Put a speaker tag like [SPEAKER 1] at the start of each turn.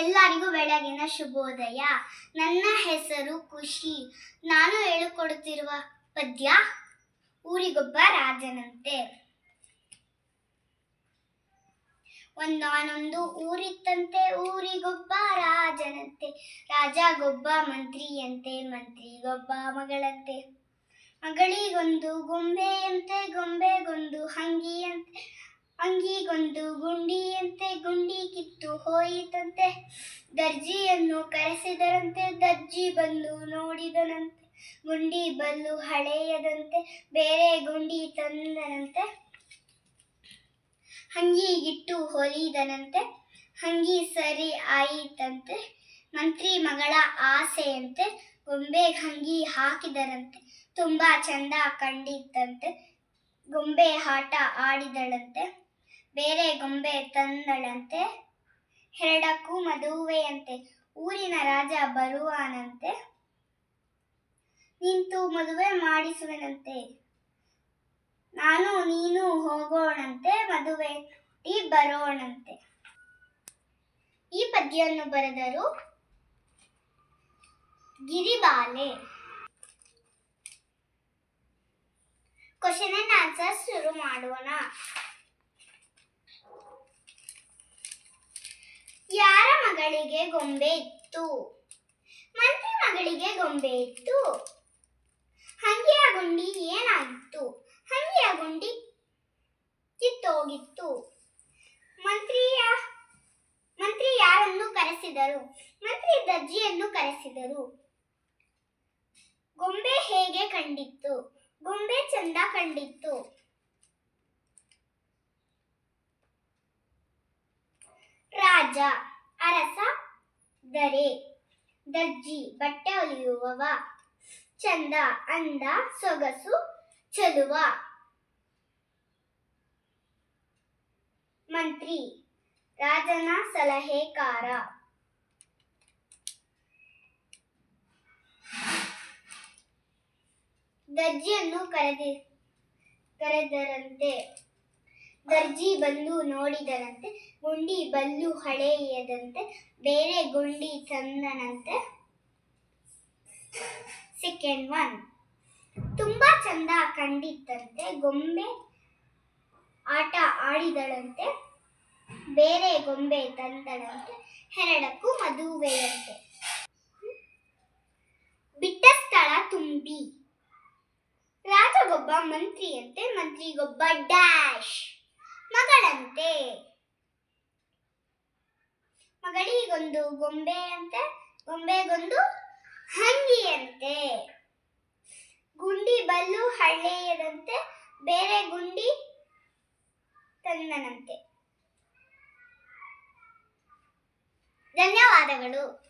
[SPEAKER 1] ಎಲ್ಲರಿಗೂ ಬೆಳಗಿನ ಶುಭೋದಯ. ನನ್ನ ಹೆಸರು ಖುಷಿ. ನಾನು ಹೇಳಿಕೊಡುತ್ತಿರುವ ಪದ್ಯ ಊರಿಗೊಬ್ಬ ರಾಜನಂತೆ. ಒಂದಾನೊಂದು ಊರಿತ್ತಂತೆ, ಊರಿಗೊಬ್ಬ ರಾಜನಂತೆ. ರಾಜಗೊಬ್ಬ ಮಂತ್ರಿಯಂತೆ, ಮಂತ್ರಿಗೊಬ್ಬ ಮಗಳಂತೆ. ಮಗಳಿಗೊಂದು ಗೊಂಬೆಯಂತೆ, ಗೊಂಬೆಗೊಂದು ಹಂಗಿಯಂತೆ ಅಂಗಿಗೊಂದು ಗುಂಡಿಯಂತೆ, ಗುಂಡಿ ಕಿತ್ತು ಹೋಯಿತಂತೆ. ದರ್ಜಿಯನ್ನು ಕರೆಸಿದರಂತೆ, ದರ್ಜಿ ಬಂದು ನೋಡಿದನಂತೆ. ಗುಂಡಿ ಬಲ್ಲು ಹಳೆಯದಂತೆ, ಬೇರೆ ಗುಂಡಿ ತಂದನಂತೆ. ಹಂಗಿಗಿಟ್ಟು ಹೊಲಿದನಂತೆ. ಹಂಗಿ ಸರಿ ಆಯಿತಂತೆ. ಮಂತ್ರಿ ಮಗಳ ಆಸೆಯಂತೆ, ಗೊಂಬೆ ಹಂಗಿ ಹಾಕಿದರಂತೆ. ತುಂಬಾ ಚಂದ ಕಂಡಿತ್ತಂತೆ. ಗೊಂಬೆ ಆಟ ಆಡಿದಳಂತೆ. ಬೇರೆ ಗೊಂಬೆ ತಂದಳಂತೆ. ಎರಡಕ್ಕೂ ಮದುವೆಯಂತೆ, ಊರಿನ ರಾಜ ಬರುವಾನಂತೆ. ನಿಂತು ಮದುವೆ ಮಾಡಿಸುವನಂತೆ. ನಾನು ನೀನು ಹೋಗೋಣಂತೆ, ಮದುವೆ ಈ ಬರೋಣಂತೆ. ಈ ಪದ್ಯವನ್ನು ಬರೆದರು ಗಿರಿಬಾಲೆ. ಕ್ವಶನ್ ಆನ್ಸರ್ ಶುರು ಮಾಡೋಣ. ಯಾರ ಮಗಳಿಗೆ ಗೊಂಬೆ ಇತ್ತು? ಮಂತ್ರಿ ಮಗಳಿಗೆ ಗೊಂಬೆ ಇತ್ತು. ಹಂಗಿಯ ಗುಂಡಿ ಏನಾಗಿತ್ತು? ಹಂಗಿಯ ಗುಂಡಿ ಕಿತ್ತೋಗಿತ್ತು. ಮಂತ್ರಿಯ, ಮಂತ್ರಿ ಯಾರನ್ನು ಕರೆಸಿದರು? ಮಂತ್ರಿ ದರ್ಜಿಯನ್ನು ಕರೆಸಿದರು. ಗೊಂಬೆ ಹೇಗೆ ಕಂಡಿತ್ತು? ಗೊಂಬೆ ಚಂದ ಕಂಡಿತ್ತು. ರಾಜ, ಅರಸ, ದರೆ ದರ್ಜಿ ಬಟ್ಟೆ ಹೊಲಿಯುವವ ಚಂದ, ಅಂದ, ಸೊಗಸು, ಚಲುವ. ಮಂತ್ರಿ, ರಾಜನ ಸಲಹೆಕಾರ ದರ್ಜಿಯನ್ನು ಕರೆದಿ, ಕರೆದರಂತೆ. ದರ್ಜಿ ಬಂದು ನೋಡಿದನಂತೆ, ಗುಂಡಿ ಬಲ್ಲು ಹಳೆಯದಂತೆ, ಬೇರೆ ಗುಂಡಿ ತಂದನಂತೆ. ಸೆಕೆಂಡ್ ಒನ್ ತುಂಬಾ ಚಂದ ಕಂಡಿತ್ತಂತೆ, ಗೊಂಬೆ ಆಟ ಆಡಿದಳಂತೆ, ಬೇರೆ ಗೊಂಬೆ ತಂದಳಂತೆ ಎರಡಕ್ಕೂ ಮದುವೆಯಂತೆ. ಬಿಟ್ಟ ಸ್ಥಳ ತುಂಬಿ. ರಾಜಗೊಬ್ಬ ಮಂತ್ರಿಯಂತೆ, ಮಂತ್ರಿಗೊಬ್ಬ ಡ್ಯಾಶ್. ಮಗಳಂತೆ. ಮಗಳಿಗೊಂದು ಗೊಂಬೆಯಂತೆ ಗೊಂಬೆಗೊಂದು ಹಂಗಿಯಂತೆ. ಗುಂಡಿ ಬಲ್ಲು ಹಳ್ಳೆಯದಂತೆ ಬೇರೆ ಗುಂಡಿ ತಂದನಂತೆ ಧನ್ಯವಾದಗಳು.